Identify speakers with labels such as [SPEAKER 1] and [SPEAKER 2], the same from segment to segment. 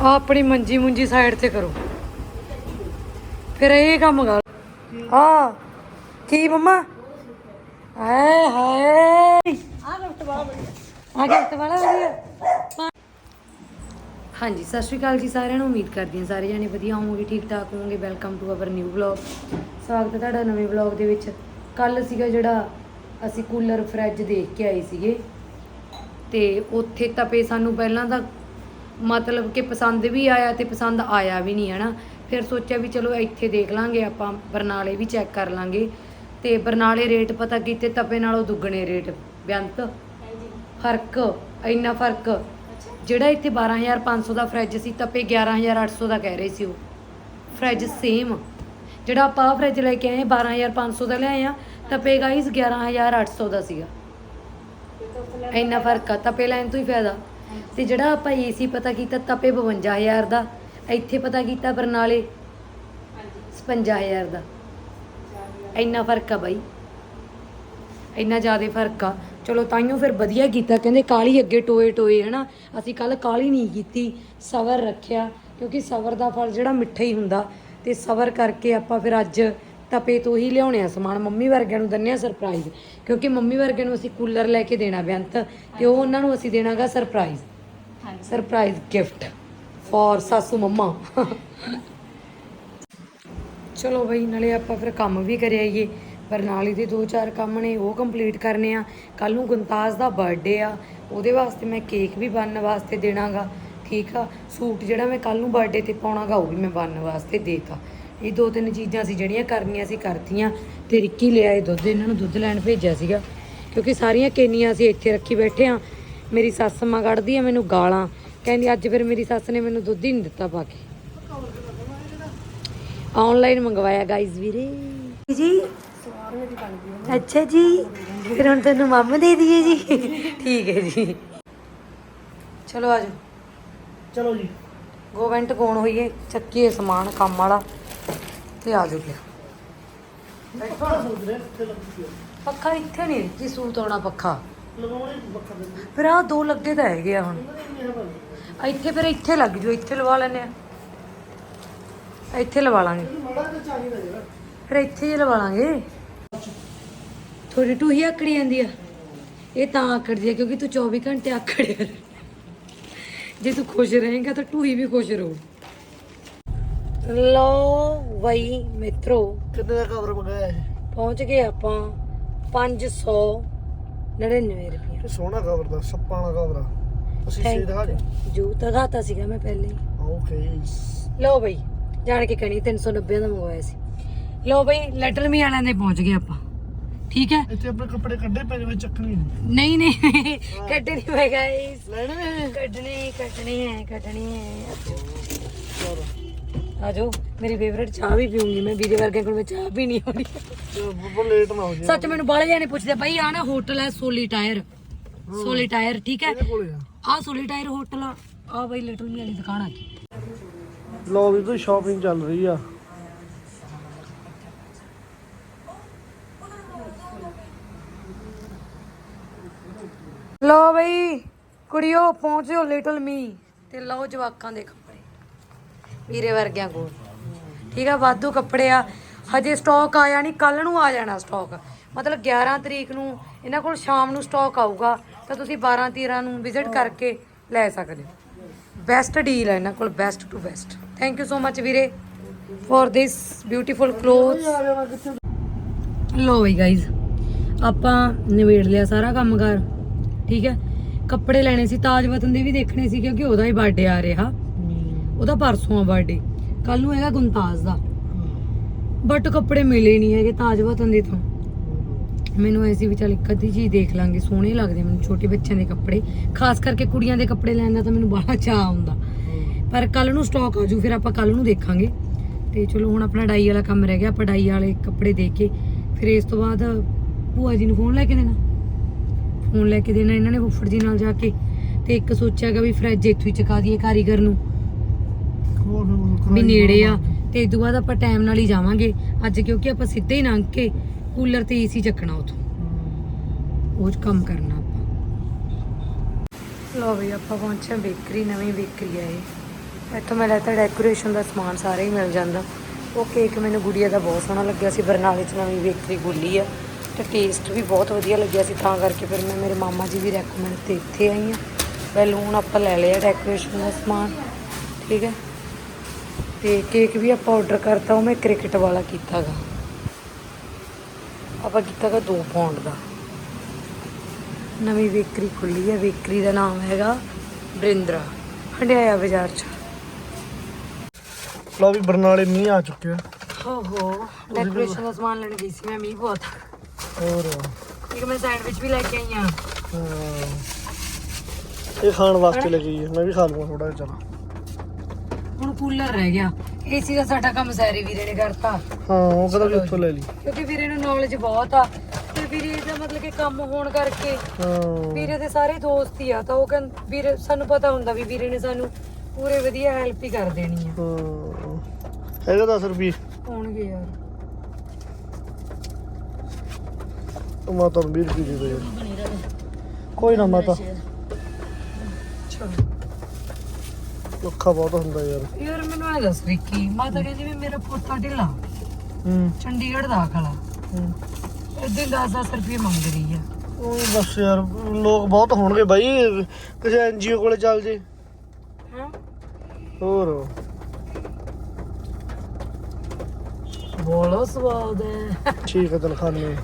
[SPEAKER 1] ਆ ਆਪਣੀ ਮੰਜੀ ਮੁੰਜੀ ਸਾਈਡ ਤੇ ਕਰੋ। ਫਿਰ ਇਹ ਕੰਮ ਕਰ। ਹਾਂ ਕੀ ਮੰਮਾ? ਹਾਏ ਹਾਏ। ਆ ਗਿਫਟ ਵਾਲਾ ਵਧੀਆ ਆ ਗਿਫਟ ਵਾਲਾ, ਵਧੀਆ। ਹਾਂਜੀ, ਸਤਿ ਸ਼੍ਰੀ ਅਕਾਲ ਜੀ ਸਾਰਿਆਂ ਨੂੰ। ਉਮੀਦ ਕਰਦੀ ਹਾਂ ਸਾਰੇ ਜਾਣੇ ਵਧੀਆ ਹੋਵੋਗੇ, ਠੀਕ ਠਾਕ ਹੋਵੋਗੇ। Welcome to our new vlog ਸਵਾਗਤ ਹੈ ਤੁਹਾਡਾ ਨਵੇਂ ਵਲੌਗ ਦੇ ਵਿੱਚ। ਕੱਲ ਸੀਗਾ ਜਿਹੜਾ ਅਸੀਂ ਕੂਲਰ ਫ੍ਰਿਜ ਦੇਖ ਕੇ ਆਏ ਸੀਗੇ। ਤੇ ਉੱਥੇ ਤਪੇ ਸਾਨੂੰ ਪਹਿਲਾਂ ਤਾਂ ਮਤਲਬ ਕਿ ਪਸੰਦ ਵੀ ਆਇਆ ਤੇ ਪਸੰਦ ਆਇਆ ਵੀ ਨਹੀਂ ਹਨਾ? ਫਿਰ ਸੋਚਿਆ ਵੀ ਚਲੋ ਇੱਥੇ ਦੇਖ ਲਾਂਗੇ ਆਪਾਂ ਬਰਨਾਲੇ ਵੀ ਚੈੱਕ ਕਰ ਲਾਂਗੇ। ਤੇ ਬਰਨਾਲੇ ਰੇਟ ਪਤਾ ਕੀਤੇ ਤਪੇ ਨਾਲੋਂ ਦੁੱਗਣੇ ਰੇਟ ਬੇਅੰਤ। ਫ਼ਰਕ ਇੰਨਾ ਫ਼ਰਕ। ਜਿਹੜਾ ਇੱਥੇ 12500 ਦਾ ਫ੍ਰਿਜ ਸੀ ਤਪੇ 11800 ਦਾ ਕਹਿ ਰਹੇ ਸੀ ਉਹ। ਫ੍ਰਿਜ ਸੇਮ ਜਿਹੜਾ ਆਪਾਂ ਆਹ ਫ੍ਰਿਜ ਲੈ ਕੇ ਆਏ 12500 ਦਾ ਲਿਆਏ ਆ ਤਪੇ ਗਾਈਸ 11800 ਦਾ ਸੀਗਾ। ਇੰਨਾ ਫ਼ਰਕ ਆ ਤਪੇ ਲੈਣ ਤੋਂ ਹੀ ਫਾਇਦਾ। ਤੇ ਜਿਹੜਾ ਆਪਾਂ ਏਸੀ ਪਤਾ ਕੀਤਾ ਤਪੇ 52000 ਦਾ, ਇੱਥੇ ਪਤਾ ਕੀਤਾ ਬਰਨਾਲੇ 55000 ਦਾ। ਇੰਨਾ ਫ਼ਰਕ ਆ ਬਾਈ। ਇੰਨਾ ਜ਼ਿਆਦਾ ਫ਼ਰਕ ਆ। ਚਲੋ ਤਾਈਓ ਫਿਰ ਵਧੀਆ ਕੀਤਾ, ਕਹਿੰਦੇ ਕਾਲੀ ਅੱਗੇ ਟੋਏ ਟੋਏ, ਹਨਾ? ਅਸੀਂ ਕੱਲ ਕਾਲੀ ਨਹੀਂ ਕੀਤੀ ਸਬਰ ਰੱਖਿਆ, ਕਿਉਂਕਿ ਸਬਰ ਦਾ ਫਲ ਜਿਹੜਾ ਮਿੱਠਾ ਹੀ ਹੁੰਦਾ। ਤੇ ਸਬਰ ਕਰਕੇ ਆਪਾਂ ਫਿਰ ਅੱਜ ਤਪੇ ਤੋਂ ਹੀ ਲਿਆਉਣੇ ਆ ਸਮਾਨ। ਮੰਮੀ ਵਰਗਿਆਂ ਨੂੰ ਦੰਨਿਆ ਸਰਪ੍ਰਾਈਜ਼ ਕਿਉਂਕਿ ਮੰਮੀ ਵਰਗਿਆਂ ਨੂੰ ਅਸੀਂ ਕੂਲਰ ਲੈ ਕੇ ਦੇਣਾ ਬੇਅੰਤ, ਤੇ ਉਹ ਉਹਨਾਂ ਨੂੰ ਅਸੀਂ ਦੇਣਾਗਾ ਸਰਪ੍ਰਾਈਜ਼ ਸਰਪ੍ਰਾਈਜ਼ ਗਿਫਟ ਫॉर ਸਾਸੂ ਮੰਮਾ ਚਲੋ ਬਈ, ਨਾਲੇ ਆਪਾਂ ਫਿਰ ਕੰਮ ਵੀ ਕਰ ਆਈਏ ਬਰਨਾਲੇ ਦੇ ਦੋ ਚਾਰ ਕੰਮ ਨੇ, ਉਹ ਕੰਪਲੀਟ ਕਰਨੇ ਆ। ਕੱਲ ਨੂੰ ਗੁੰਤਾਜ ਦਾ ਬਰਥਡੇ ਆ। ਉਹਦੇ ਵਾਸਤੇ ਮੈਂ ਕੇਕ ਵੀ ਬਣਨ ਵਾਸਤੇ ਦੇਣਾਗਾ। ਠੀਕ ਆ? ਸੂਟ ਜਿਹੜਾ ਮੈਂ ਕੱਲ ਨੂੰ ਬਰਥਡੇ ਤੇ ਪਾਉਣਾਗਾ, ਉਹ ਵੀ ਮੈਂ ਬਣਨ ਵਾਸਤੇ ਦੇਤਾ। ਇਹ ਦੋ ਤਿੰਨ ਚੀਜ਼ਾਂ ਸੀ ਜਿਹੜੀਆਂ ਕਰਨੀਆਂ ਸੀ, ਕਰਤੀਆਂ। ਤੇ ਰਿੱਕੀ ਲਿਆਏ ਦੁੱਧ, ਇਹਨਾਂ ਨੂੰ ਦੁੱਧ ਲੈਣ ਭੇਜਿਆ ਸੀਗਾ। ਕਿਉਂਕਿ ਸਾਰੀਆਂ ਕੇਨੀਆਂ ਅਸੀਂ ਇੱਥੇ ਰੱਖੀ ਬੈਠੇ ਆ। ਮੇਰੀ ਸੱਸ ਮਾਂ ਕੱਢਦੀ ਆ ਮੈਨੂੰ ਗਾਲਾਂ। ਕਹਿੰਦੀ ਅੱਜ ਫਿਰ ਮੇਰੀ ਸੱਸ ਨੇ ਮੈਨੂੰ ਦੁੱਧ ਹੀ ਨਹੀਂ ਦਿੱਤਾ ਪਾ ਕੇ। ਆਨਲਾਈਨ ਮੰਗਵਾਇਆ ਗਾਈਜ਼ ਵੀਰੇ। ਜੀ ਅੱਛਾ ਜੀ। ਫਿਰ ਹੁਣ ਤੈਨੂੰ ਮੰਮ ਦੇ ਦਈਏ ਜੀ। ਠੀਕ ਹੈ ਜੀ। ਚਲੋ ਆਜੋ
[SPEAKER 2] ਚਲੋ ਜੀ।
[SPEAKER 1] ਗੋਵੈਂਟ ਕੋਣ ਹੋਈਏ? ਚੱਕੀਏ ਸਮਾਨ ਕੰਮ ਵਾਲਾ। ਤੇ ਆ ਜਾਓ ਲਿਆ
[SPEAKER 2] ਪੱਖਾ ਸੋਚ ਰਿਹਾ ਕਿੱਥੇ ਲੱਗੀ ਹੈ
[SPEAKER 1] ਪੱਖਾ ਇੱਥੇ ਨਹੀਂ ਜੀ ਸੂਤ ਆਉਣਾ ਪੱਖਾ। ਫਿਰ ਆ ਦੋ ਲੱਗੇ ਤਾਂ ਹੈਗੇ ਆ ਹੁਣ। ਇੱਥੇ ਫਿਰ ਇੱਥੇ ਲੱਗ ਜੂ ਇੱਥੇ ਲਵਾ ਲੈਨੇ ਆ। ਇੱਥੇ ਲਵਾ ਲਾਂਗੇ।
[SPEAKER 2] ਮਾੜਾ ਚਾਹੀਦਾ
[SPEAKER 1] ਫਿਰ ਇੱਥੇ ਹੀ ਲਵਾ ਲਾਂਗੇ। ਥੋੜੀ ਟੂਹੀ ਆਕੜੀ ਜਾਂਦੀ ਆ। ਇਹ ਤਾਂ ਆਕੜਦੀ ਆ ਕਿਉਂਕਿ ਤੂੰ 24 ਘੰਟੇ ਆਕੜਿਆ ਜੇ ਤੂੰ ਖੁਸ਼ ਰਹੇਂਗਾ ਤਾਂ ਟੂਹੀ ਵੀ ਖੁਸ਼ ਰਹੂ। ਲੋ ਵਈ ਮਿੱਤਰੋ।
[SPEAKER 2] ਕਿੰਨੇ ਦਾ ਕਵਰ ਮੰਗਾਇਆ ਇਹ?
[SPEAKER 1] ਪਹੁੰਚ ਗਏ ਆਪਾਂ 599 ਰੁਪਏ
[SPEAKER 2] ਇਹ ਸੋਹਣਾ ਕਵਰ ਦਾ ਸੱਪਾਂ ਵਾਲਾ ਕਵਰ ਆ। ਅਸੀਂ ਸੇ ਦਿਖਾ ਦੇ
[SPEAKER 1] ਜੂ ਦਿਖਾਤਾ ਸੀਗਾ ਮੈਂ ਪਹਿਲੇ ਹੀ।
[SPEAKER 2] ਓਕੇ
[SPEAKER 1] ਲਓ ਬਈ ਜਾਣ ਕੇ ਕਣੀ 390 ਦਾ ਮੰਗਵਾਇਆ ਸੀ। ਲਓ ਬਈ ਲੈਟਰ ਮੀ ਵਾਲਿਆਂ ਦੇ ਪਹੁੰਚ ਗਏ ਆਪਾਂ। ਠੀਕ ਹੈ?
[SPEAKER 2] ਇੱਥੇ ਆਪਣੇ ਕੱਪੜੇ ਕੱਢੇ ਪੈ ਜਿਵੇਂ ਚੱਕਣੀ ਨਹੀਂ
[SPEAKER 1] ਨਹੀਂ। ਨਹੀਂ ਕੱਢਣੇ ਪਏ ਗਾਇਸ।
[SPEAKER 2] ਲੈਣੇ ਨੇ।
[SPEAKER 1] ਕੱਢਣੇ ਕੱਢਣੇ ਹੈ ਕੱਢਣੇ ਹੈ
[SPEAKER 2] ਚਲੋ।
[SPEAKER 1] ਆਜੋ ਮੇਰੀ ਫੇਵਰੇਟ ਚਾਹ। ਵੀ ਪੀਉਂਗੀ ਮੈਂ ਵੀਰੇ ਵਰਗੇ ਕੋਲ ਮੈਂ ਚਾਹ ਵੀ ਨਹੀਂ ਹੋਣੀ
[SPEAKER 2] ਬੱਬਾ ਲੇਟ ਨਾ ਹੋ ਜਾਏ
[SPEAKER 1] ਸੱਚ ਮੈਨੂੰ ਬਾਲੇ ਜਾਣੇ ਪੁੱਛਦੇ ਭਾਈ ਆ ਨਾ ਹੋਟਲ ਹੈ ਸੋਲੀ ਟਾਇਰ। ਸੋਲੀ ਟਾਇਰ ਠੀਕ ਹੈ?
[SPEAKER 2] ਆ।
[SPEAKER 1] ਸੋਲੀ ਟਾਇਰ ਹੋਟਲ ਆ। ਆ ਬਈ ਲਿਟਲ ਮੀ ਵਾਲੀ ਦੁਕਾਨ ਆ ਗਈ
[SPEAKER 2] ਲੋ ਵੀ ਕੋਈ ਸ਼ਾਪਿੰਗ ਚੱਲ ਰਹੀ ਆ।
[SPEAKER 1] ਲੋ ਬਈ ਕੁੜੀਓ ਪਹੁੰਚਿਓ ਲਿਟਲ ਮੀ ਤੇ ਲਓ ਜਵਾਕਾਂ ਦੇ ਕੱਪੜੇ ਵੀਰੇ ਵਰਗਿਆਂ ਕੋਲ। ਠੀਕ ਆ, ਵਾਧੂ ਕੱਪੜੇ ਆ। ਹਜੇ ਸਟਾਕ ਆਇਆ ਨਹੀਂ ਕੱਲ ਨੂੰ ਆ ਜਾਣਾ ਸਟਾਕ ਮਤਲਬ 11 ਤਰੀਕ ਨੂੰ ਇਹਨਾਂ ਕੋਲ ਸ਼ਾਮ ਨੂੰ ਸਟਾਕ ਆਊਗਾ, ਤਾਂ ਤੁਸੀਂ 12 13 ਨੂੰ ਵਿਜ਼ਿਟ ਕਰਕੇ ਲੈ ਸਕਦੇ ਹੋ। ਬੈਸਟ ਡੀਲ ਹੈ ਇਹਨਾਂ ਕੋਲ best to best thank you so much ਵੀਰੇ ਫॉर ਦਿਸ ਬਿਊਟੀਫੁਲ ਕਲੋਥਸ
[SPEAKER 2] ਆ
[SPEAKER 1] ਲੋ ਬਈ ਗਾਇਜ਼ ਆਪਾਂ ਨਿਬੇੜ ਲਿਆ ਸਾਰਾ ਕੰਮਕਾਰ। ਠੀਕ ਹੈ, ਕੱਪੜੇ ਲੈਣੇ ਸੀ, ਤਾਜ ਵਤਨ ਦੇ ਵੀ ਦੇਖਣੇ ਸੀ, ਕਿਉਂਕਿ ਉਹਦਾ ਹੀ ਬਰਥਡੇ ਆ ਰਿਹਾ। ਉਹਦਾ ਪਰਸੋਂ ਆ ਬਰਥਡੇ ਕੱਲ ਨੂੰ ਹੈਗਾ ਗੁੰਤਾਜ ਦਾ। ਬਟ ਕੱਪੜੇ ਮਿਲੇ ਨਹੀਂ ਹੈਗੇ ਤਾਜ ਵਤਨ ਦੇ ਤੋਂ ਮੈਨੂੰ ਐਸੀ ਵੀ ਚੱਲ ਇੱਕ ਅੱਧੀ ਚੀਜ਼ ਦੇਖ ਲਾਂਗੇ ਸੋਹਣੇ ਲੱਗਦੇ ਮੈਨੂੰ ਛੋਟੇ ਬੱਚਿਆਂ ਦੇ ਕੱਪੜੇ। ਖਾਸ ਕਰਕੇ ਕੁੜੀਆਂ ਦੇ ਕੱਪੜੇ ਲੈਣ ਦਾ ਤਾਂ ਮੈਨੂੰ ਬੜਾ ਚਾਹ ਆਉਂਦਾ ਪਰ ਕੱਲ ਨੂੰ ਸਟਾਕ ਆਜੂ ਫਿਰ ਆਪਾਂ ਕੱਲ ਨੂੰ ਦੇਖਾਂਗੇ। ਤੇ ਚਲੋ ਹੁਣ ਆਪਣਾ ਡਾਈ ਵਾਲਾ ਕੰਮ ਰਹਿ ਗਿਆ ਆਪਾਂ ਡਾਈ ਵਾਲੇ ਕੱਪੜੇ ਦੇ ਕੇ ਫਿਰ ਇਸ ਤੋਂ ਬਾਅਦ ਭੂਆ ਜੀ ਨੂੰ ਫੋਨ ਲੈ ਕੇ ਦੇਣਾ। ਫੋਨ ਲੈ ਕੇ ਦੇਣਾ ਇਹਨਾਂ ਨੇ ਫੁੱਫੜ ਜੀ ਨਾਲ ਜਾ ਕੇ। ਤੇ ਇੱਕ ਸੋਚਿਆਗਾ ਵੀ ਫਰਿੱਜ ਇੱਥੋਂ ਹੀ ਚਕਾ ਦਈਏ ਕਾਰੀਗਰ ਨੂੰ। ਵੀ ਨੇੜੇ ਆ ਤੇ ਇਸ ਤੋਂ ਬਾਅਦ ਆਪਾਂ ਟਾਈਮ ਨਾਲ ਹੀ ਜਾਵਾਂਗੇ। ਅੱਜ ਕਿਉਂਕਿ ਆਪਾਂ ਸਿੱਧੇ ਹੀ ਲੰਘ ਕੇ ਕੂਲਰ ਤੇ ਏਸੀ ਚੱਕਣਾ ਉਥੋਂ। ਉਹ 'ਚ ਕੰਮ ਕਰਨਾ ਆਪਾਂ। ਲੋ ਵੀ ਆਪਾਂ ਪਹੁੰਚੇ ਬੇਕਰੀ ਨਵੀਂ ਬੇਕਰੀ ਆ ਇਹ। ਇੱਥੋਂ ਮੈਂ ਲੈਤਾ ਡੈਕੋਰੇਸ਼ਨ ਦਾ ਸਮਾਨ ਸਾਰਾ ਹੀ ਮਿਲ ਜਾਂਦਾ। ਉਹ ਕੇਕ ਮੈਨੂੰ ਗੁੜੀਆ ਦਾ ਬਹੁਤ ਸੋਹਣਾ ਲੱਗਿਆ ਸੀ ਬਰਨਾਲੇ 'ਚ ਨਵੀਂ ਬੇਕਰੀ ਖੁੱਲੀ ਆ। ਤੇ ਟੇਸਟ ਵੀ ਬਹੁਤ ਵਧੀਆ ਲੱਗਿਆ ਸੀ ਤਾਂ ਕਰਕੇ ਫਿਰ ਮੈਂ ਮੇਰੇ ਮਾਮਾ ਜੀ ਦੀ ਰეკਮੈਂਡ ਤੇ ਇੱਥੇ ਆਈ ਆ ਬੈਲੂਨ ਆਪਾਂ ਲੈ ਲਿਆ ਡੈਕੋਰੇਸ਼ਨ ਦਾ ਸਮਾਨ ਠੀਕ ਹੈ। ਤੇ ਕੇਕ ਵੀ ਆਪਾਂ ਆਰਡਰ ਕਰਤਾ ਉਹ ਮੈਂ ਕ੍ਰਿਕਟ ਵਾਲਾ ਕੀਤਾਗਾ। ਆਪਾਂ ਕੀਤਾਗਾ 2 ਪਾਉਂਡ ਦਾ। ਨਵੀਂ ਬੇਕਰੀ ਖੁੱਲੀ ਹੈ ਬੇਕਰੀ ਦਾ ਨਾਮ ਹੈਗਾ ਬ੍ਰਿੰਦਰਾ ਹੰਡਿਆਇਆ ਬਾਜ਼ਾਰ 'ਚ।
[SPEAKER 2] ਲਓ ਵੀ ਬਰਨਾਲੇ ਮੀਂਹ ਆ ਚੁੱਕਿਆ।
[SPEAKER 1] ਹੋ ਹੋ ਡੈਕੋਰੇਸ਼ਨ ਦਾ ਸਮਾਨ ਲੈਣ ਗਈ ਸੀ ਮੈਂ ਮੀਂਹ ਬਹੁਤ।
[SPEAKER 2] ਹੋਰ?
[SPEAKER 1] ਇੱਕ ਮੈਂ ਸੈਂਡਵਿਚ ਵੀ ਲੈ ਕੇ ਆਈ ਆ।
[SPEAKER 2] ਇਹ ਖਾਣ ਵਾਸਤੇ ਲੱਗੀ ਹੈ ਮੈਂ ਵੀ ਖਾ ਲਵਾਂ ਥੋੜਾ ਜਿਹਾ ਚਲ।
[SPEAKER 1] ਕੂਲਰ ਰਹਿ ਗਿਆ। ਏਸੀ ਦਾ ਸਾਡਾ ਕੰਮ ਸੈਰੀ ਵੀਰੇ ਨੇ ਕਰਤਾ।
[SPEAKER 2] ਹਾਂ ਉਹ ਕਹਿੰਦਾ ਵੀ ਉੱਥੋਂ ਲੈ ਲਈ।
[SPEAKER 1] ਕਿਉਂਕਿ ਵੀਰੇ ਨੂੰ ਨੌਲੇਜ ਬਹੁਤ ਆ। ਤੇ ਵੀਰੇ ਦਾ ਮਤਲਬ ਕਿ ਕੰਮ ਹੋਣ ਕਰਕੇ
[SPEAKER 2] ਹਾਂ।
[SPEAKER 1] ਵੀਰੇ ਦੇ ਸਾਰੇ ਦੋਸਤ ਹੀ ਆ ਤਾਂ ਉਹ ਕਹਿੰਦੇ ਵੀਰੇ ਸਾਨੂੰ ਪਤਾ ਹੁੰਦਾ ਵੀ ਵੀਰੇ ਨੇ ਸਾਨੂੰ ਪੂਰੇ ਵਧੀਆ ਹੈਲਪ ਹੀ ਕਰ ਦੇਣੀ ਆ।
[SPEAKER 2] ਹਾਂ। ਹੈਗਾ 10 ਰੁਪਏ
[SPEAKER 1] ਹੋਣਗੇ ਯਾਰ।
[SPEAKER 2] ਉਹ ਮਾਤਾ ਨੂੰ 20 ਰੁਪਏ ਦੇ ਦੇ। ਯਾਰ ਕੋਈ ਨਾ ਮਾਤਾ।
[SPEAKER 1] ਚਲੋ।
[SPEAKER 2] ਔਖਾ ਬਹੁਤ ਹੁੰਦਾ ਯਾਰ।
[SPEAKER 1] ਯਾਰ ਮੈਨੂੰ ਇਹ ਦੱਸ ਵਿੱਕੀ ਮਾਤਾ ਕਹਿੰਦੀ ਵੀ ਮੇਰਾ ਪੋਤਾ ਢਿੱਲਾ।
[SPEAKER 2] ਹੂੰ।
[SPEAKER 1] ਚੰਡੀਗੜ੍ਹ ਦਾਖਲਾ
[SPEAKER 2] ਹੂੰ।
[SPEAKER 1] ਇਦਾਂ 10-10 ਰੁਪਏ ਮੰਗ ਰਹੀ ਆ।
[SPEAKER 2] ਉਹ ਬਸ ਯਾਰ ਲੋਕ ਬਹੁਤ ਹੋਣਗੇ ਬਾਈ ਕਿਸੇ ਐਨਜੀਓ ਕੋਲੇ ਚੱਲ ਜੇ।
[SPEAKER 1] ਹਾਂ?
[SPEAKER 2] ਹੋਰ?
[SPEAKER 1] ਬੋਲੋ ਸਵਾਦ ਹੈ
[SPEAKER 2] ਠੀਕ ਹੈ ਖਾਣੇ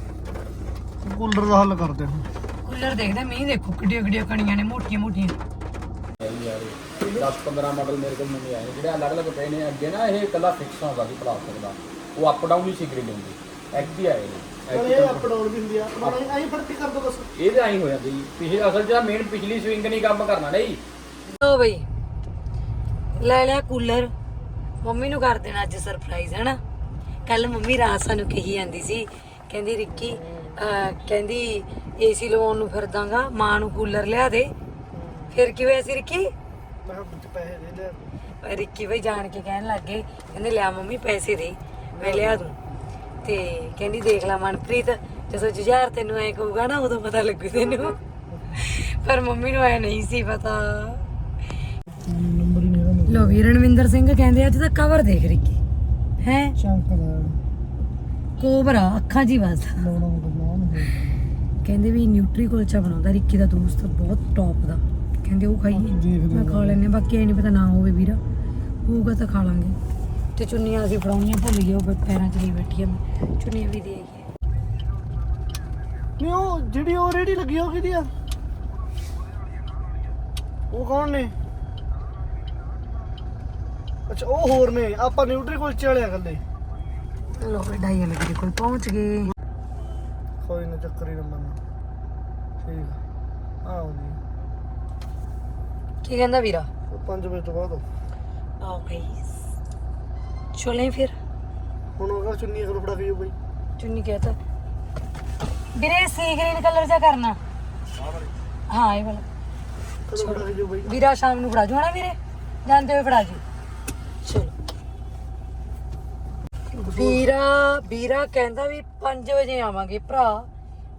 [SPEAKER 2] ਕੂਲਰ ਦਾ ਹੱਲ ਕਰਦੇ ਹਾਂ
[SPEAKER 1] ਕੂਲਰ ਦੇਖਦੇ ਮੀਂਹ ਦੇਖੋ ਕਿੱਡੀਆਂ ਕਿੱਡੀਆਂ ਕਣੀਆਂ ਨੇ ਮੋਟੀਆਂ ਮੋਟੀਆਂ
[SPEAKER 3] 10 15 ਮਾਡਲ ਮੇਰੇ ਕੋਲ ਨਵੇਂ ਆਏ ਨੇ ਜਿਹੜੇ ਅਲੱਗ-ਅਲੱਗ ਪਏ ਨੇ ਅੱਗੇ ਨਾ ਇਹ ਇਕੱਲਾ ਫਿਕਸ ਆਉਂਦਾ ਸੀ ਪਲਾਸਟਿਕ ਦਾ ਉਹ ਅਪ ਡਾਊਨ ਹੀ ਸੀ ਗ੍ਰਿਡ ਹੁੰਦੀ ਐਕਟੀ ਆਏ ਨੇ
[SPEAKER 2] ਪਰ ਇਹ ਅਪ ਡਾਊਨ ਵੀ ਹੁੰਦੀ ਆ। ਆਪਣਾ ਐਂ ਫ਼ਰਕ ਕਰ ਦੋ ਬਸ
[SPEAKER 3] ਇਹ ਤਾਂ ਐਂ ਹੋ ਜਾਂਦੀ ਜੀ ਪਿਛਲੇ ਅਸਲ 'ਚ ਮੇਨ ਪਿਛਲੀ ਸਵਿੰਗ ਨਹੀਂ ਕੰਮ ਕਰਨਾ ਨਹੀਂ?
[SPEAKER 1] ਲੋ ਬਈ ਲੈ ਲਿਆ ਕੂਲਰ ਮੰਮੀ ਨੂੰ ਕਰ ਦੇਣਾ ਅੱਜ ਸਰਪ੍ਰਾਈਜ਼ ਹੈ ਨਾ ਕੱਲ ਮੰਮੀ ਰਾਤ ਸਾਨੂੰ ਕਹੀ ਜਾਂਦੀ ਸੀ ਕਹਿੰਦੀ ਰਿੱਕੀ ਕਹਿੰਦੀ ਏਸੀ ਲਵਾਉਣ ਨੂੰ ਫਿਰਦਾਗਾ ਮਾਂ ਨੂੰ ਕੂਲਰ ਲਿਆ ਦੇ। ਫਿਰ ਕੀ ਹੋਇਆ ਸੀ ਰਿੱਕੀ?
[SPEAKER 2] ਮੈਂ ਕਿਹਾ ਵਿੱਚ ਪੈਸੇ ਦੇ ਲੈ
[SPEAKER 1] ਰਿੱਕੀ ਬਈ ਜਾਣ ਕੇ ਕਹਿਣ ਲੱਗ ਗਏ ਕਹਿੰਦੇ ਲਿਆ ਮੰਮੀ ਪੈਸੇ ਦੇ ਮੈਂ ਲਿਆ ਦੂੰ। ਤੇ ਕਹਿੰਦੀ ਦੇਖ ਲੈ ਮਨਪ੍ਰੀਤ ਜਦੋਂ ਜੁਝਾਰ ਤੈਨੂੰ ਐ ਕਹੂਗਾ ਨਾ ਉਦੋਂ ਪਤਾ ਲੱਗੂ ਤੈਨੂੰ। ਪਰ ਮੰਮੀ ਨੂੰ ਐ ਨਹੀਂ ਸੀ ਪਤਾ।
[SPEAKER 2] ਨੰਬਰ ਹੀ ਨਹੀਂ ਹੈਗਾ।
[SPEAKER 1] ਲੋ ਵੀ ਰਣਵਿੰਦਰ ਸਿੰਘ ਕਹਿੰਦੇ ਅੱਜ ਤਾਂ ਕਵਰ ਦੇਖ ਰਿੱਕੀ। ਹੈ? ਕੋਬਰਾ ਅੱਖਾਂ
[SPEAKER 2] ਹੁੰਦਾ ਨਾ
[SPEAKER 1] ਕਹਿੰਦੇ ਵੀ ਨਿਊਟਰੀ ਕੁਲਚਾ ਬਣਾਉਂਦਾ ਰਿੱਕੀ ਦਾ ਦੋਸਤ ਬਹੁਤ ਟੌਪ ਦਾ। ਕਹਿੰਦੇ ਉਹ ਖਾਈਏ ਮੈਂ ਖਾ ਲੈਨੇ ਬਾਕੀ ਇਹ ਨਹੀਂ ਪਤਾ ਨਾ ਹੋਵੇ ਵੀਰਾ। ਹੋਊਗਾ ਤਾਂ ਖਾ ਲਾਂਗੇ। ਤੇ ਚੁੰਨੀਆਂ ਅਸੀਂ ਫੜਾਉਣੀਆਂ ਭੁੱਲ ਗਏ ਉਹ ਪੈਰਾਂ 'ਚ ਲਈ ਬੈਠੀ ਆ ਮੈਂ। ਚੁੰਨੀਆਂ ਵੀ ਦੇ ਆਈਏ।
[SPEAKER 2] ਨਹੀਂ ਉਹ ਜਿਹੜੀ ਉਹ ਰੇੜੀ ਲੱਗੀ ਉਹ ਕਿਹਦੀ ਆ? ਉਹ ਕੌਣ ਨੇ? ਅੱਛਾ ਉਹ ਹੋਰ ਨੇ। ਆਪਾਂ ਨਿਊਟਰੀ ਕੁਲਚੇ ਵਾਲੇ ਆ ਇਕੱਲੇ।
[SPEAKER 1] ਲੋ ਡਾਈਆਂ ਲੱਗੀ ਕੋਲ ਪਹੁੰਚ ਗਏ।
[SPEAKER 2] ਕੋਈ ਨਾ ਚੱਕਰ ਨਾ ਮੰਨ ਠੀਕ ਆ। ਆਓ ਜੀ
[SPEAKER 1] ਕੀ ਕਹਿੰਦਾ ਵੀਰਾ?
[SPEAKER 2] 5 ਵਜੇ ਤੋਂ ਬਾਅਦ।
[SPEAKER 1] ਆਓ ਗਈ ਚਲੇ ਫਿਰ?
[SPEAKER 2] ਹੁਣ ਉਹ ਚੁੰਨੀ ਕੋਲ ਫੜਾ ਕੇ ਬਈ।
[SPEAKER 1] ਚੁੰਨੀ ਕਹਤਾ ਵੀਰੇ ਸੀ ਗ੍ਰੀਨ ਕਲਰ ਜਾ ਕਰਨਾ। ਹਾਂ ਇਹ ਵਾਲਾ। ਵੀਰਾ ਸ਼ਾਮ ਨੂੰ ਫੜਾ ਜੂ ਵੀਰੇ? ਜਾਂਦੇ ਹੋਏ ਫੜਾ ਜੂ। ਚਲੋ। ਵੀਰਾ ਵੀਰਾ ਕਹਿੰਦਾ ਵੀ 5 ਵਜੇ ਆਵਾਂਗੇ ਭਰਾ।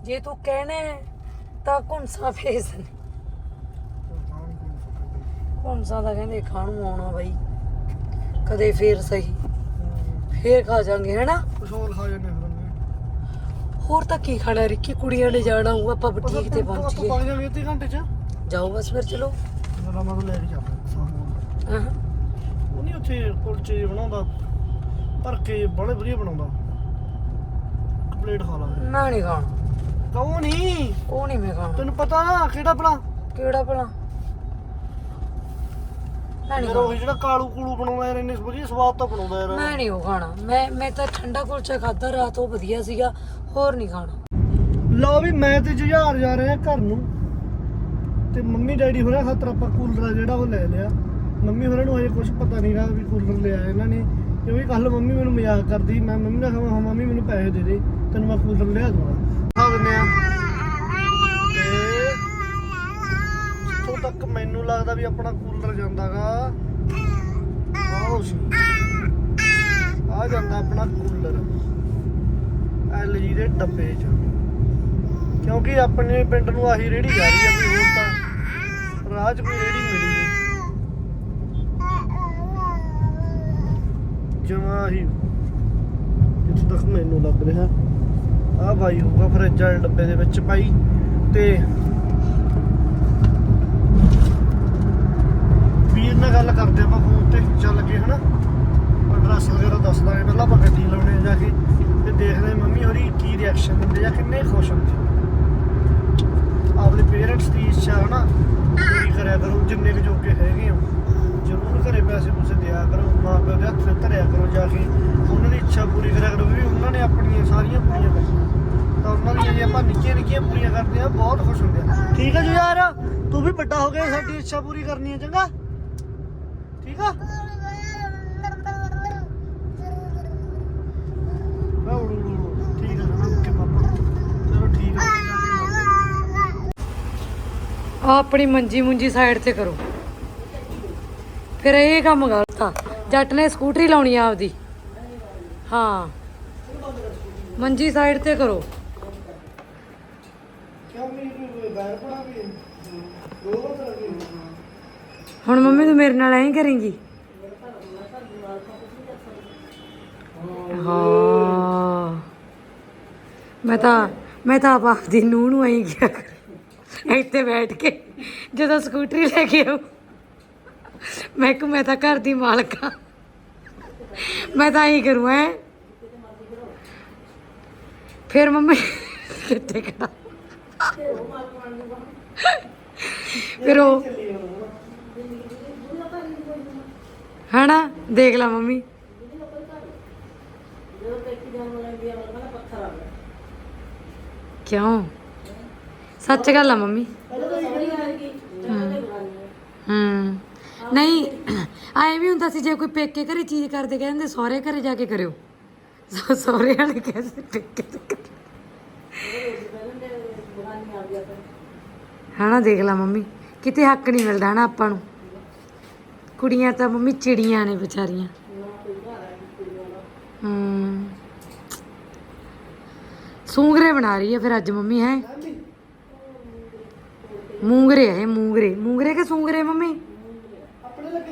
[SPEAKER 1] ਜੇ ਤੂੰ ਕਹਿਣਾ ਤਾਂ ਘੁੰਸਾ ਭੇਜ ਦੇ ਘੁੰਸਾ ਦਾ ਕਹਿੰਦੇ ਖਾਣ ਨੂੰ ਆਉਣਾ ਬਾਈ। ਕਦੇ ਫੇਰ ਸਹੀ। ਫੇਰ ਖਾ ਜਾਾਂਗੇ ਹੈਨਾ?
[SPEAKER 2] ਹੋਰ ਖਾ ਜਾਂਦੇ ਫਿਰ
[SPEAKER 1] ਹੋਰ ਤਾਂ ਕੀ ਖਾਣਾ ਰਿੱਕੀ ਕੁੜੀਆਂ ਨੇ ਜਾਣਾ ਹੋਊ ਆਪਾਂ ਬੁਟੀਕ ਤੇ ਪਹੁੰਚ
[SPEAKER 2] ਆਪਾਂ
[SPEAKER 1] ਗਏ।
[SPEAKER 2] ਪਹੁੰਚ ਜਾਵਾਂਗੇ ਅੱਧੇ ਘੰਟੇ ਚ।
[SPEAKER 1] ਜਾਓ ਬਸ ਫਿਰ ਚਲੋ।
[SPEAKER 2] ਜਰਾ ਮੈਂ ਲੈ ਕੇ ਜਾਂਦਾ ਸਾਹਮਣੇ
[SPEAKER 1] ਹਾਂ।
[SPEAKER 2] ਉਹ ਨਹੀਂ ਉੱਥੇ ਕੁਲਚੇ ਜਿਹੇ ਬਣਾਉਂਦਾ ਭਰ ਕੇ ਬੜੇ ਵਧੀਆ ਬਣਾਉਂਦਾ। ਕੰਪਲੀਟ ਖਾ ਲਾਂਗੇ
[SPEAKER 1] ਮੈਂ ਨਹੀਂ ਖਾਣਾ।
[SPEAKER 2] ਕਹੋ ਨਹੀਂ?
[SPEAKER 1] ਉਹ ਨਹੀਂ ਮੈਂ ਖਾਣਾ।
[SPEAKER 2] ਤੈਨੂੰ ਪਤਾ ਕਿਹੜਾ ਭਲਾ?
[SPEAKER 1] ਕਿਹੜਾ ਭਲਾ? ਮੈਂ ਨਹੀਂ
[SPEAKER 2] ਮੇਰਾ ਉਹ ਜਿਹੜਾ ਕਾਲੂ ਕੂਲੂ ਬਣਾਉਂਦਾ ਯਾਰ ਇੰਨੇ ਵਧੀਆ ਸਵਾਦ ਤਾਂ ਬਣਾਉਂਦਾ ਯਾਰ।
[SPEAKER 1] ਮੈਂ ਨਹੀਂ ਉਹ ਖਾਣਾ। ਮੈਂ ਮੈਂ ਤਾਂ ਠੰਡਾ ਕੁਲਚਾ ਖਾਦਾ ਰਾਤ ਉਹ ਵਧੀਆ ਸੀਗਾ ਹੋਰ ਨਹੀਂ ਖਾਣਾ।
[SPEAKER 2] ਲਓ ਵੀ ਮੈਂ ਤੇ ਜੁਝਾਰ ਜਾ ਰਹੇ ਆ ਘਰ ਨੂੰ। ਤੇ ਮੰਮੀ ਡੈਡੀ ਹੋਰਾਂ ਖਾਤਰ ਆਪਾਂ ਕੂਲਰ ਆ ਜਿਹੜਾ ਉਹ ਲੈ ਲਿਆ। ਮੰਮੀ ਹੋਰਾਂ ਨੂੰ ਹਜੇ ਕੁਝ ਪਤਾ ਨਹੀਂ ਵੀ ਕੂਲਰ ਲਿਆ ਇਹਨਾਂ ਨੇ। ਕਿਉਂਕਿ ਕੱਲ ਮੰਮੀ ਮੈਨੂੰ ਮਜ਼ਾਕ ਕਰਦੀ ਮੈਂ ਮੰਮੀ ਨੂੰ ਕਹਾਂ ਹਾਂ ਮੰਮੀ ਮੈਨੂੰ ਪੈਸੇ ਦੇ ਦੇ ਤੈਨੂੰ ਮੈਂ ਕੂਲਰ ਲਿਆ ਦੂੰਗਾ ਖਾ ਦਿੰਦੇ ਆ ਤੇ ਜਿੱਥੋਂ ਤੱਕ ਮੈਨੂੰ ਲੱਗਦਾ ਵੀ ਆਪਣਾ ਕੂਲਰ ਜਾਂਦਾਗਾ। ਆਹ। ਸੀ ਆ ਜਾਂਦਾ ਆਪਣਾ ਕੂਲਰ। ਐਲਜੀ ਦੇ ਡੱਬੇ 'ਚ। ਕਿਉਂਕਿ ਆਪਣੇ ਪਿੰਡ ਨੂੰ ਆਹੀ ਰੇੜੀ ਜਾ ਰਹੀ ਆ ਕੋਈ ਹੋਰ ਤਾਂ ਰਾਹ 'ਚ ਕੋਈ ਰੇੜੀ ਮਿਲੀ ਜਮਾ ਹੀ। ਜਿੱਥੇ ਤੱਕ ਮੈਨੂੰ ਲੱਗ ਰਿਹਾ। ਆ ਬਾਈ ਹੋਊਗਾ ਫਰਿੱਜ ਵਾਲੇ ਡੱਬੇ ਦੇ ਵਿੱਚ ਭਾਈ। ਤੇ ਵੀਰ ਨਾਲ ਗੱਲ ਕਰਦੇ ਆਪਾਂ ਫੋਨ ਤੇ ਚੱਲ ਕੇ ਹਨਾ ਐਡਰੈਸ ਵਗੈਰਾ ਦੱਸ ਦਾਂਗੇ ਪਹਿਲਾਂ ਆਪਾਂ ਗੱਡੀ ਲਾਉਣੇ ਆ ਜਾ ਕੇ ਤੇ ਦੇਖਦੇ ਹਾਂ ਮੰਮੀ ਹੋਰੀ ਕੀ ਰਿਐਕਸ਼ਨ ਦਿੰਦੇ ਜਾਂ ਕਿੰਨੇ ਖੁਸ਼ ਹੁੰਦੇ ਆਪਣੇ ਪੇਰੈਂਟਸ ਦੀ ਇੱਛਾ ਹਨਾ ਪੂਰੀ ਕਰਿਆ ਕਰੋ ਜਿੰਨੇ ਕੁ ਜੋਗੇ ਹੈਗੇ ਹੋ ਜ਼ਰੂਰ ਘਰੇ ਪੈਸੇ ਪੂਸੇ ਦਿਆ ਕਰੋ ਮਾਂ ਪਿਓ ਦੇ ਹੱਥ ਧਰਿਆ ਕਰੋ ਜਾ ਕੇ ਉਹਨਾਂ ਦੀ ਇੱਛਾ ਪੂਰੀ ਕਰਿਆ ਕਰੋ ਵੀ ਉਹਨਾਂ ਨੇ ਆਪਣੀਆਂ ਸਾਰੀਆਂ ਪੂਰੀਆਂ ਕਰਨੀਆਂ ਤਾਂ ਉਹਨਾਂ ਦੀਆਂ ਜੇ ਆਪਾਂ ਨਿੱਕੀਆਂ ਨਿੱਕੀਆਂ ਪੂਰੀਆਂ ਕਰਦੇ ਆ ਬਹੁਤ ਖੁਸ਼ ਹੁੰਦੇ ਆ ਠੀਕ ਹੈ ਜੀ ਯਾਰ ਤੂੰ ਸਾਡੀ ਇੱਛਾ ਪੂਰੀ ਕਰਨੀ ਹੈ, ਚੰਗਾ? ਠੀਕ ਆ? ਠੀਕ ਹੈ ਨਾ ਓਕੇ, ਪਾਪਾ। ਚਲੋ, ਠੀਕ ਹੈ
[SPEAKER 1] ਆ ਆਪਣੀ ਮੰਜੀ ਮੁੰਜੀ ਸਾਈਡ ਤੇ ਕਰੋ। ਫਿਰ ਇਹ ਕੰਮ ਗਲਤ ਜੱਟ ਨੇ ਸਕੂਟਰੀ ਲਾਉਣੀ ਆ ਆਪਦੀ। ਹਾਂ। ਮੰਜੀ ਸਾਈਡ ਤੇ ਕਰੋ
[SPEAKER 2] ਕਿਉਂ ਨਹੀਂ ਕੋਈ ਗਾਇਰ ਪੜਾ ਵੀ ਦੋ ਤਰ੍ਹਾਂ ਦੀ
[SPEAKER 1] ਹੁਣ ਮੰਮੀ ਤੂੰ ਮੇਰੇ ਨਾਲ ਐਂ ਕਰੇਂਗੀ? ਹਾਂ। ਮੈਂ ਤਾਂ ਮੈਂ ਤਾਂ ਆਪ ਆਪਦੀ ਨੂੰਹ ਨੂੰ ਐਂ ਗਿਆ ਇੱਥੇ ਬੈਠ ਕੇ ਜਦੋਂ ਸਕੂਟਰੀ ਲੈ ਕੇ ਆਉ ਮੈਂ ਕਿ ਮੈਂ ਤਾਂ ਘਰ ਦੀ ਮਾਲਕ ਆ ਮੈਂ ਤਾਂ ਐਂ ਕਰੂੰ ਐ ਫਿਰ ਮੰਮੀ ਕਿੱਥੇ ਕਰਾਂ ਫਿਰ ਉਹ ਹਨਾ? ਦੇਖ ਲਾ ਮੰਮੀ। ਕਿਉਂ? ਸੱਚ ਗੱਲ ਆ ਮੰਮੀ। ਹੂੰ। ਨਹੀਂ ਆਏ ਵੀ ਹੁੰਦਾ ਸੀ ਜੇ ਕੋਈ ਪੇਕੇ ਘਰੇ ਚੀਜ਼ ਕਰਦੇ, ਕਹਿੰਦੇ ਸਹੁਰੇ ਘਰੇ ਜਾ ਕੇ ਕਰਿਓ। ਸਹੁਰੇ ਵਾਲੇ ਕਹਿੰਦੇ ਪੇਕੇ ਤੇ ਕਰਿਓ। ਦੇਖ ਲਾ ਮੰਮੀ। ਕਿਤੇ ਹੱਕ ਨਹੀਂ ਮਿਲਦਾ ਹਨਾ ਆਪਾਂ ਨੂੰ। ਕੁੜੀਆਂ ਤਾਂ ਮੰਮੀ ਚਿੜੀਆਂ ਨੇ ਵਿਚਾਰੀਆਂ। ਹੂੰ। ਸੂੰਗਰੇ ਬਣਾ ਰਹੀ ਹੈ ਫਿਰ ਅੱਜ ਮੰਮੀ ਹੈ? ਮੂੰਗਰੇ ਹੈ ਮੂੰਗਰੇ। ਮੂੰਗਰੇ ਕਿ ਸੂੰਗਰੇ ਮੰਮੀ?
[SPEAKER 2] ਆਪਣੇ ਲੱਗੇ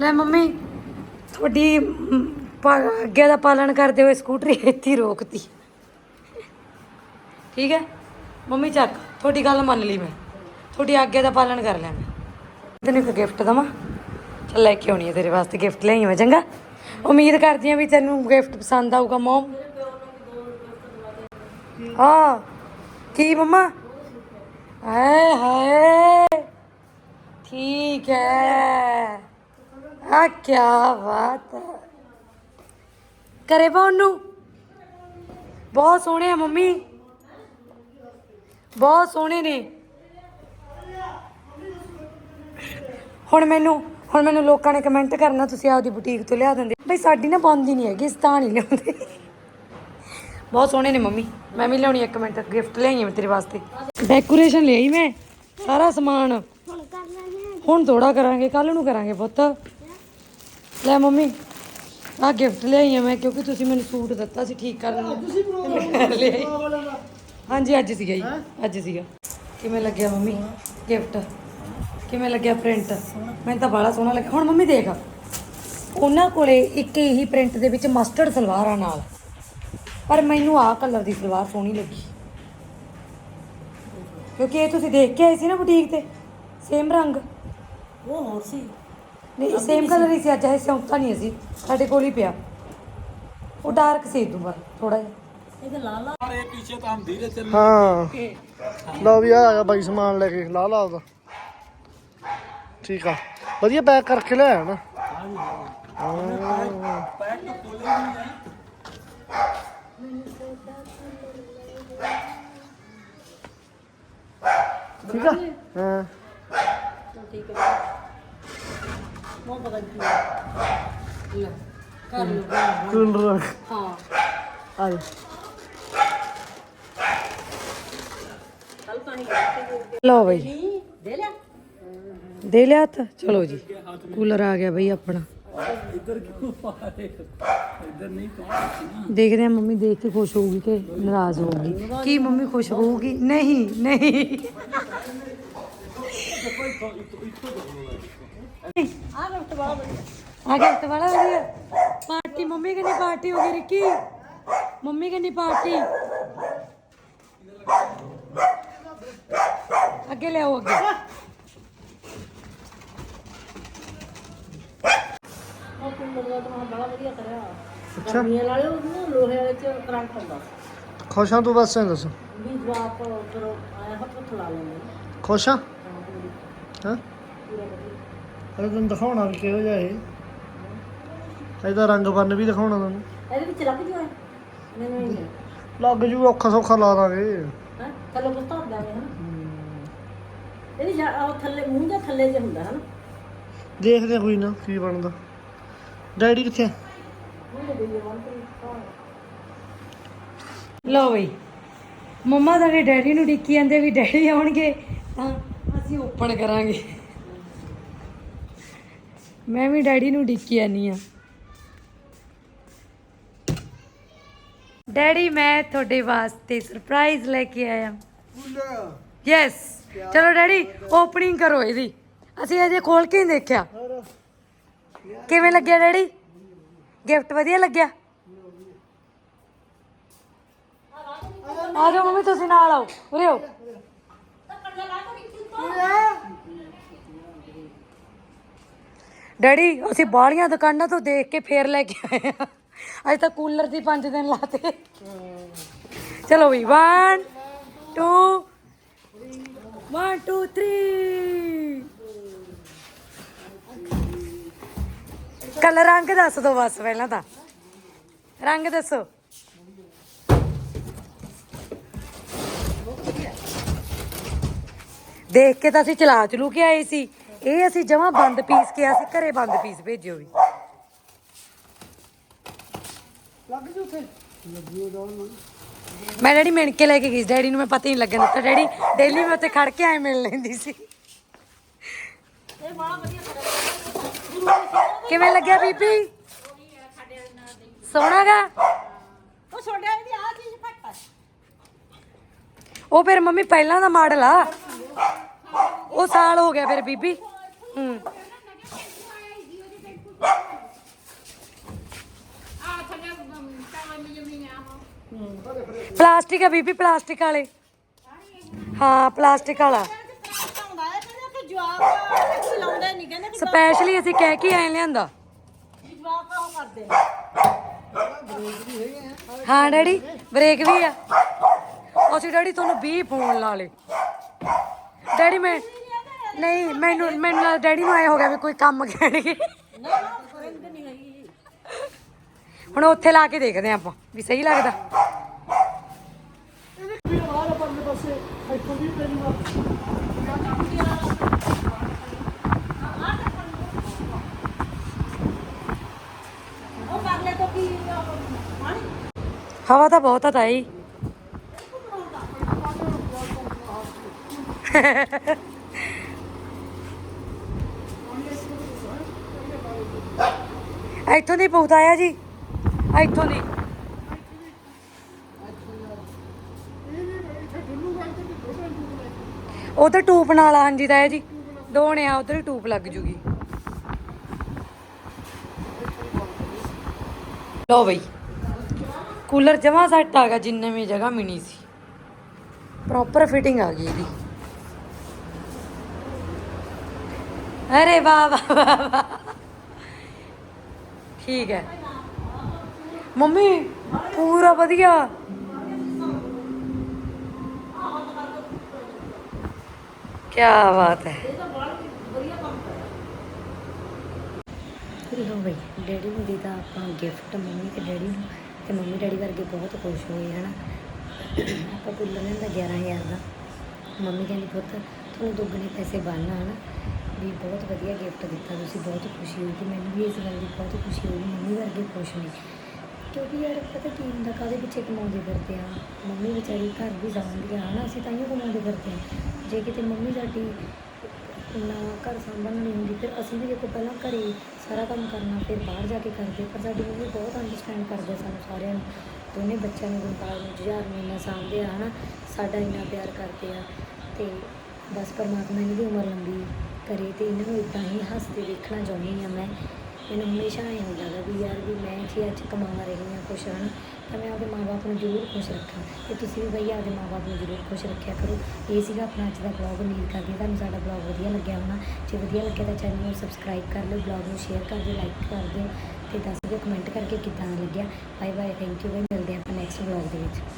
[SPEAKER 1] ਲੈ ਮੰਮੀ ਤੁਹਾਡੀ ਮ, ਦਾ ਪਾਲਣ ਕਰਦੇ ਹੋਏ ਸਕੂਟਰੀ ਇੱਥੇ ਹੀ ਰੋਕਤੀ। ਠੀਕ ਹੈ? ਮੰਮੀ ਚੱਕ ਤੁਹਾਡੀ ਗੱਲ ਮੰਨ ਲਈ ਮੈਂ। ਤੁਹਾਡੀ ਆਗਿਆ ਦਾ ਪਾਲਣ ਕਰ ਲਿਆ ਮੈਂ। ਤੈਨੂੰ ਇੱਕ ਗਿਫਟ ਦਵਾਂ। ਚੱਲ ਲੈ ਕੇ ਆਉਣੀ ਹੈ ਤੇਰੇ ਵਾਸਤੇ ਗਿਫਟ ਲਿਆਈ ਮੈਂ ਚੰਗਾ। ਉਮੀਦ ਕਰਦੀ ਹਾਂ ਵੀ ਤੈਨੂੰ ਗਿਫਟ ਪਸੰਦ ਆਊਗਾ, ਮੋਮ। ਹਾਂ, ਕੀ ਮੰਮਾ? ਹਾਏ ਹਾਏ। ਠੀਕ ਹੈ ਆ ਕੀ ਬਾਤ ਹੈ ਕਰੇ ਪਾਉਣ ਨੂੰ ਬਹੁਤ ਸੋਹਣੇ ਆ ਮੰਮੀ। ਬਹੁਤ ਸੋਹਣੇ ਨੇ। ਹੁਣ ਮੈਨੂੰ ਹੁਣ ਮੈਨੂੰ ਲੋਕਾਂ ਨੇ ਕਮੈਂਟ ਕਰਨਾ ਤੁਸੀਂ ਆਪਦੀ ਬੁਟੀਕ ਤੋਂ ਲਿਆ ਦਿੰਦੇ। ਬਈ ਸਾਡੀ ਨਾ ਬੰਦ ਨਹੀਂ ਹੈਗੀ ਅਸੀਂ ਤਾਂ ਨਹੀਂ ਲਿਆਉਂਦੇ। ਬਹੁਤ ਸੋਹਣੇ ਨੇ ਮੰਮੀ ਮੈਂ ਵੀ ਲਿਆਉਣੀ ਇੱਕ ਮਿੰਟ ਗਿਫਟ ਲਿਆਈ ਮੈਂ ਤੇਰੇ ਵਾਸਤੇ। ਡੈਕੋਰੇਸ਼ਨ ਲਈ ਮੈਂ ਸਾਰਾ ਸਮਾਨ। ਹੁਣ ਥੋੜਾ ਕਰਾਂਗੇ ਕੱਲ ਨੂੰ ਕਰਾਂਗੇ ਪੁੱਤ। ਲੈ ਮੰਮੀ ਆ ਗਿਫਟ ਲਿਆਈ ਮੈਂ ਕਿਉਂਕਿ ਤੁਸੀਂ ਮੈਨੂੰ ਸੂਟ ਦਿੱਤਾ ਸੀ ਠੀਕ ਕਰਨ ਨੂੰ ਹਾਂਜੀ ਅੱਜ ਸੀਗਾ ਜੀ ਅੱਜ ਸੀਗਾ। ਕਿਵੇਂ ਲੱਗਿਆ ਮੰਮੀ ਗਿਫਟ ਕਿਵੇਂ ਲੱਗਿਆ ਪ੍ਰਿੰਟ ਮੈਨੂੰ ਤਾਂ ਬੜਾ ਸੋਹਣਾ ਲੱਗਿਆ। ਹੁਣ ਮੰਮੀ ਦੇਖ। ਉਹਨਾਂ ਕੋਲੇ ਇੱਕ ਹੀ ਪ੍ਰਿੰਟ ਦੇ ਵਿੱਚ ਮਸਟਰਡ ਸਲਵਾਰ ਨਾਲ। ਪਰ ਮੈਨੂੰ ਆਹ ਕਲਰ ਦੀ ਸਲਵਾਰ ਸੋਹਣੀ ਲੱਗੀ। ਕਿਉਂਕਿ ਇਹ ਤੁਸੀਂ ਦੇਖ ਕੇ ਆਏ ਸੀ ਨਾ ਬੁਟੀਕ ਤੇ। ਸੇਮ ਰੰਗ।
[SPEAKER 4] ਉਹ ਹੋਰ ਸੀ।
[SPEAKER 1] ਨਹੀਂ ਸੇਮ ਕਲਰ ਹੀ ਸੀ ਅੱਜ। ਇਹ ਸੌਂਤਾ ਨਹੀਂ ਅਸੀਂ। ਸਾਡੇ ਕੋਲ ਹੀ ਪਿਆ। ਉਹ ਡਾਰਕ ਸੀ ਦੂੰਗਾ ਥੋੜਾ ਜਿਹਾ।
[SPEAKER 4] ਇਹਦੇ ਲਾਲ
[SPEAKER 3] ਲਾਲ ਇਹ ਪਿੱਛੇ ਤਾਂ ਹਮ ਧੀਰੇ ਚੱਲ
[SPEAKER 2] ਹਾਂ। ਲਓ ਵੀ ਆ ਗਿਆ ਬਾਈ ਸਮਾਨ ਲੈ ਕੇ। ਲਾਲ ਲਾਲ ਠੀਕ ਆ। ਵਧੀਆ ਪੈਕ ਕਰਕੇ ਲਿਆਇਆ ਨਾ। ਠੀਕ ਆ? ਹਾਂ।
[SPEAKER 4] ਉਹ ਪਤਾ ਨਹੀਂ
[SPEAKER 1] ਲੈ ਕਰ ਲਓ
[SPEAKER 2] ਕੂਲਰ
[SPEAKER 1] ਹਾਂ।
[SPEAKER 2] ਆ ਜਾ।
[SPEAKER 4] ਕੱਲ ਤਾਂ ਹੀ
[SPEAKER 1] ਲਓ ਬਈ।
[SPEAKER 4] ਦੇ ਲਿਆ
[SPEAKER 1] ਹੱਥ? ਚਲੋ ਜੀ। ਕੂਲਰ ਆ ਗਿਆ ਬਈ ਆਪਣਾ।
[SPEAKER 3] ਇੱਧਰ ਕਿਉਂ ਆ ਇੱਧਰ ਨਹੀਂ ਕੌਣ
[SPEAKER 1] ਦੇਖਦੇ ਆ ਮੰਮੀ ਦੇਖ ਕੇ ਖੁਸ਼ ਹੋਊਗੀ ਕਿ ਨਾਰਾਜ਼ ਹੋਊਗੀ। ਕੀ ਮੰਮੀ ਖੁਸ਼ ਹੋਊਗੀ? ਨਹੀਂ ਨਹੀਂ।
[SPEAKER 4] ਆ ਗਿਫਟ
[SPEAKER 1] ਵਾਲਾ ਵਾਲਾ ਵਧੀਆ ਪਾਰਟੀ ਮੰਮੀ ਕਹਿੰਦੀ ਪਾਰਟੀ ਹੋ ਗਈ ਰਿੱਕੀ। ਮੰਮੀ ਕਹਿੰਦੀ ਪਾਰਟੀ। ਅੱਗੇ ਲਿਆਓ ਅੱਗੇ।
[SPEAKER 4] ਉਹ ਦਾ ਤਾਂ ਬੜਾ ਵਧੀਆ ਕਰਿਆ।
[SPEAKER 2] ਅੱਛਾ।
[SPEAKER 4] ਗਰਮੀਆਂ ਵਾਲੇ ਉਹ ਨਾ ਲੋਹੇ ਵਾਲੇ ਚ ਕਰੰਟ ਹੁੰਦਾ।
[SPEAKER 2] ਖੁਸ਼ ਹਾਂ ਤੂੰ ਬਸ ਐਂ ਦੱਸ।
[SPEAKER 4] ਵੀ ਜਵਾਬ ਕਰੋ ਆਇਆ ਹੱਥ ਹੱਥ ਲਾ ਲੈਂਦੇ।
[SPEAKER 2] ਖੁਸ਼? ਹਾਂ
[SPEAKER 4] ਹਾਂ, ਪੂਰੀ-
[SPEAKER 2] ਹਾਂ?
[SPEAKER 4] ਪੂਰਾ ਵਧੀਆ।
[SPEAKER 2] ਅਰੇ ਤੈਨੂੰ ਦਿਖਾਉਣਾ ਵੀ ਕਿਹੋ ਜਿਹਾ ਇਹ। ਇਹਦਾ ਰੰਗ ਬੰਨ ਵੀ ਦਿਖਾਉਣਾ ਤੁਹਾਨੂੰ
[SPEAKER 4] ਇਹਦੇ ਵਿੱਚ ਲੱਗ ਜੂ ਹੈ ਮੈਨੂੰ ਹੀ ਨਹੀਂ
[SPEAKER 2] ਲੱਗ ਜੂ ਔਖਾ ਸੌਖਾ ਲਾ ਦਾਂਗੇ।
[SPEAKER 4] ਹੈ? ਥੱਲੇ ਕੁਝ ਧਰ ਦਾਂਗੇ ਹਨਾ? ਇਹਦੀ ਜਾ- ਉਹ ਥੱਲੇ ਮੂੰਹ ਜਾਂ ਥੱਲੇ ਜੇ ਹੁੰਦਾ ਹਨਾ?
[SPEAKER 2] ਦੇਖਦੇ ਕੋਈ ਨਾ ਕੀ ਬਣਦਾ। ਡੈਡੀ ਕਿੱਥੇ
[SPEAKER 1] ਲਓ ਬਈ। ਮੰਮਾ ਸਾਡੇ ਡੈਡੀ ਨੂੰ ਡਿੱਕੀ ਜਾਂਦੇ ਵੀ ਡੈਡੀ ਆਉਣਗੇ ਤਾਂ ਅਸੀਂ ਓਪਨ ਕਰਾਂਗੇ। ਮੈਂ ਵੀ ਡੈਡੀ ਨੂੰ ਡਿੱਕੀ ਜਾਨੀ ਆ ਡੈਡੀ ਮੈਂ ਤੁਹਾਡੇ ਵਾਸਤੇ ਸਰਪ੍ਰਾਈਜ਼ ਲੈ ਕੇ ਆਇਆ। ਯੈਸ ਚਲੋ ਡੈਡੀ ਓਪਨਿੰਗ ਕਰੋ ਇਹਦੀ। ਅਸੀਂ ਅਜੇ ਖੋਲ ਕੇ ਨਹੀਂ ਦੇਖਿਆ। ਕਿਵੇਂ ਲੱਗਿਆ ਡੈਡੀ? ਗਿਫਟ ਵਧੀਆ ਲੱਗਿਆ? ਆ ਜਾਓ ਮੰਮੀ, ਤੁਸੀਂ ਨਾਲ ਆਓ, ਉਰੇ ਆਓ। ਡੈਡੀ, ਅਸੀਂ ਬਾਹਲੀਆਂ ਦੁਕਾਨਾਂ ਤੋਂ ਦੇਖ ਕੇ ਫੇਰ ਲੈ ਕੇ ਆਏ ਆ। ਅੱਜ ਤਾਂ ਕੂਲਰ ਦੀ 5 ਦਿਨ ਲਾਤੇ ਚਲੋ ਵੀ 1 2 1 2 3 ਕਲਰ ਰੰਗ ਦੱਸ ਦੋ ਬਸ ਪਹਿਲਾਂ ਤਾਂ। ਰੰਗ ਦੱਸੋ। ਦੇਖ ਕੇ ਤਾਂ ਅਸੀਂ ਚਲਾ ਚਲੂ ਕੇ ਆਏ ਸੀ। ਇਹ ਅਸੀਂ ਜਮਾ ਬੰਦ ਪੀਸ ਕੇ ਅਸੀਂ ਘਰੇ ਬੰਦ ਪੀਸ ਭੇਜਿਓ ਵੀ।
[SPEAKER 2] ਲੱਗ ਜੂ ਉੱਥੇ।
[SPEAKER 1] ਮੈਂ ਡੈਡੀ ਮਿਣ ਕੇ ਲੈ ਕੇ ਗਈ ਸੀ। ਡੈਡੀ ਨੂੰ ਮੈਂ ਪਤਾ ਹੀ ਨਹੀਂ ਲੱਗਣ ਦਿੱਤਾ। ਡੈਡੀ ਡੇਲੀ ਮੈਂ ਉੱਥੇ ਖੜ ਕੇ ਆਏ ਮਿਲ ਲੈਂਦੀ ਸੀ।
[SPEAKER 4] ਇਹ ਬੜਾ ਵਧੀਆ
[SPEAKER 1] ਕਿਵੇਂ ਲੱਗਿਆ ਬੀਬੀ? ਸੋਹਣਾਗਾ?
[SPEAKER 4] ਉਹ ਛੋੜਿਆ ਇਹਦੀ ਆ ਚੀਜ਼ ਹੈ
[SPEAKER 1] ਉਹ ਫਿਰ ਮੰਮੀ ਪਹਿਲਾਂ ਦਾ ਮਾਡਲ ਆ। ਉਹ ਸਾਲ ਹੋ ਗਿਆ ਫਿਰ ਬੀਬੀ। ਹੂੰ। ਪਲਾਸਟਿਕ ਆ ਬੀਬੀ ਪਲਾਸਟਿਕ ਵਾਲੇ। ਹਾਂ ਪਲਾਸਟਿਕ ਵਾਲਾ।
[SPEAKER 4] ਨਹੀਂ ਕਹਿੰਦੇ ਕਿ
[SPEAKER 1] ਸਪੈਸ਼ਲੀ ਅਸੀਂ ਕਹਿ ਕੇ ਆਏ ਲਿਆਂਦਾ।
[SPEAKER 4] ਜਵਾਬ ਉਹ ਕਰਦੇ
[SPEAKER 1] ਹਾਂ ਡੈਡੀ ਬ੍ਰੇਕ ਵੀ ਆ। ਅਸੀਂ ਡੈਡੀ ਤੁਹਾਨੂੰ 20 ਫੋਨ ਲਾ ਲੇ ਡੈਡੀ ਮੈਂ ਨਹੀਂ ਮੈਨੂੰ ਮੈਨੂੰ ਲੱਗਦਾ ਡੈਡੀ ਨੂੰ ਆਏ ਹੋ ਗਿਆ ਵੀ ਕੋਈ ਕੰਮ ਕਹਿਣਗੇ।
[SPEAKER 4] ਨਾ ਨਾ ਕਰਿੰਦੇ ਨਹੀਂ ਹੈਗੀ।
[SPEAKER 1] ਹੁਣ ਉੱਥੇ ਲਾ ਕੇ ਦੇਖਦੇ ਆਪਾਂ ਵੀ ਸਹੀ ਲੱਗਦਾ
[SPEAKER 2] ਵੀ ਆਹ ਪਰਲੇ ਪਾਸੇ ਇੱਥੋਂ ਵੀ ਤੈਨੂੰ
[SPEAKER 4] ਉਹ ਪਰਲੇ ਤੋਂ ਕੀ ਪਾਣੀ
[SPEAKER 1] ਹਵਾ ਤਾਂ ਬਹੁਤ ਆ ਤਾਈ। ਇੱਥੋਂ ਦੀ ਬਹੁਤ ਆਇਆ ਜੀ। ਇੱਥੋਂ ਦੀ। ਉਧਰ ਟੂਪ ਨਾਲ ਹਾਂਜੀ ਤਾਇਆ ਜੀ। ਦੋਣੇ ਆ, ਉਧਰ ਟੂਪ ਲੱਗ ਜੂਗੀ। ਲੋ ਬਈ। ਕੂਲਰ ਜਮਾ ਸੈੱਟ ਆ ਗਿਆ ਜਿੰਨੇ ਵੀ ਜਗ੍ਹਾ ਮਿਣੀ ਸੀ। ਪ੍ਰੋਪਰ ਫਿਟਿੰਗ ਆ ਗਈ ਇਹਦੀ। ਅਰੇ ਵਾਹ ਵਾਹ ਵਾਹ ਵਾਹ। ਠੀਕ ਹੈ। ਮੰਮੀ ਪੂਰਾ ਵਧੀਆ। ਕੀ ਬਾਤ ਹੈ।
[SPEAKER 5] ਹੋ ਬਈ ਡੈਡੀ ਨੂੰ ਦਿੱਤਾ ਆਪਾਂ ਗਿਫਟ ਮੰਮੀ ਤੇ ਡੈਡੀ ਨੂੰ। ਤੇ ਮੰਮੀ ਡੈਡੀ ਵਰਗੇ ਬਹੁਤ ਖੁਸ਼ ਹੋਏ, ਹਨਾ? ਆਪਾਂ ਕੂਲਰ ਲੈਂਦਾ 11000 ਦਾ। ਮੰਮੀ ਕਹਿੰਦੀ, ਪੁੱਤ ਤੁਹਾਨੂੰ ਦੁੱਗਣੇ ਪੈਸੇ ਬਣਨਾ, ਹਨਾ? ਵੀ ਬਹੁਤ ਵਧੀਆ ਗਿਫਟ ਦਿੱਤਾ ਤੁਸੀਂ, ਬਹੁਤ ਖੁਸ਼ੀ ਹੋਈ ਤੇ ਮੈਨੂੰ ਵੀ ਇਸ ਗੱਲ ਦੀ ਬਹੁਤ ਖੁਸ਼ੀ ਹੋਈ, ਮੰਮੀ ਵਰਗੇ ਖੁਸ਼ ਹੋਈ ਕਿਉਂਕਿ ਯਾਰ, ਪਤਾ ਕੀ ਹੁੰਦਾ, ਕਾਹਦੇ ਪਿੱਛੇ ਕਮਾਉਂਦੇ ਫਿਰਦੇ ਆ? ਮੰਮੀ ਵਿਚਾਰੀ ਘਰ ਵੀ ਜਾਂਦੀ ਆ, ਹਨਾ? ਅਸੀਂ ਤਾਂ ਹੀ ਕਮਾਉਂਦੇ ਫਿਰਦੇ ਆ। ਜੇ ਕਿਤੇ ਮੰਮੀ ਸਾਡੀ ਇੰਨਾ ਘਰ ਸੰਭਾਲਣ ਨਹੀਂ ਹੁੰਦੀ, ਫਿਰ ਅਸੀਂ ਵੀ ਦੇਖੋ ਪਹਿਲਾਂ ਘਰੇ ਸਾਰਾ ਕੰਮ ਕਰਨਾ, ਫਿਰ ਬਾਹਰ ਜਾ ਕੇ ਕਰਦੇ, ਪਰ ਸਾਡੀ ਮੰਮੀ ਬਹੁਤ ਅੰਡਰਸਟੈਂਡ ਕਰਦੇ ਸਾਨੂੰ ਸਾਰਿਆਂ ਨੂੰ। ਦੋਨੇ ਬੱਚਿਆਂ ਨੂੰ ਗੁਰਪਾਲ ਨੂੰ, ਜੁਝਾਰ ਨੂੰ ਇੰਨਾ ਸਾਂਭਦੇ ਆ, ਹਨਾ, ਸਾਡਾ ਇੰਨਾ ਪਿਆਰ ਕਰਦੇ ਆ। ਤੇ ਬਸ ਪਰਮਾਤਮਾ ਇਹਨਾਂ ਦੀ ਉਮਰ ਲੰਬੀ ਕਰੇ ਤੇ ਇਹਨਾਂ ਨੂੰ ਇਦਾਂ ਹੀ ਹੱਸਦੇ ਦੇਖਣਾ ਚਾਹੁੰਦੀ ਹਾਂ ਮੈਂ। ਮੈਨੂੰ ਹਮੇਸ਼ਾ ਇਹ ਹੁੰਦਾ ਗਾ ਵੀ ਯਾਰ ਵੀ ਮੈਂ ਜੇ ਅੱਜ ਕਮਾ ਰਹੀ ਹਾਂ ਖੁਸ਼ ਹਾਂ ਤਾਂ ਮੈਂ ਆਪਣੇ ਮਾਪੇ ਨੂੰ ਜ਼ਰੂਰ ਖੁਸ਼ ਰੱਖਾਂ ਤੇ ਤੁਸੀਂ ਵੀ ਬਈ ਆਪਦੇ ਮਾਪੇ ਨੂੰ ਜ਼ਰੂਰ ਖੁਸ਼ ਰੱਖਿਆ ਕਰੋ। ਇਹ ਸੀਗਾ ਆਪਣਾ ਅੱਜ ਦਾ ਬਲੌਗ ਉਮੀਦ ਕਰਦੀ ਹਾਂ ਤੁਹਾਨੂੰ ਸਾਡਾ ਬਲੌਗ ਵਧੀਆ ਲੱਗਿਆ ਹੋਣਾ। ਜੇ ਵਧੀਆ ਲੱਗਿਆ ਤਾਂ ਚੈਨਲ ਨੂੰ ਸਬਸਕ੍ਰਾਈਬ ਕਰ ਲਿਓ ਬਲੌਗ ਨੂੰ ਸ਼ੇਅਰ ਕਰ ਦਿਓ ਲਾਈਕ ਕਰ ਦਿਓ ਤੇ ਦੱਸ ਦਿਓ ਕਮੈਂਟ ਕਰਕੇ ਕਿੱਦਾਂ ਲੱਗਿਆ। ਬਾਏ ਬਾਏ ਥੈਂਕ ਯੂ ਬਈ ਮਿਲਦੇ ਹਾਂ ਆਪਾਂ ਨੈਕਸਟ ਬਲੌਗ ਦੇ ਵਿੱਚ।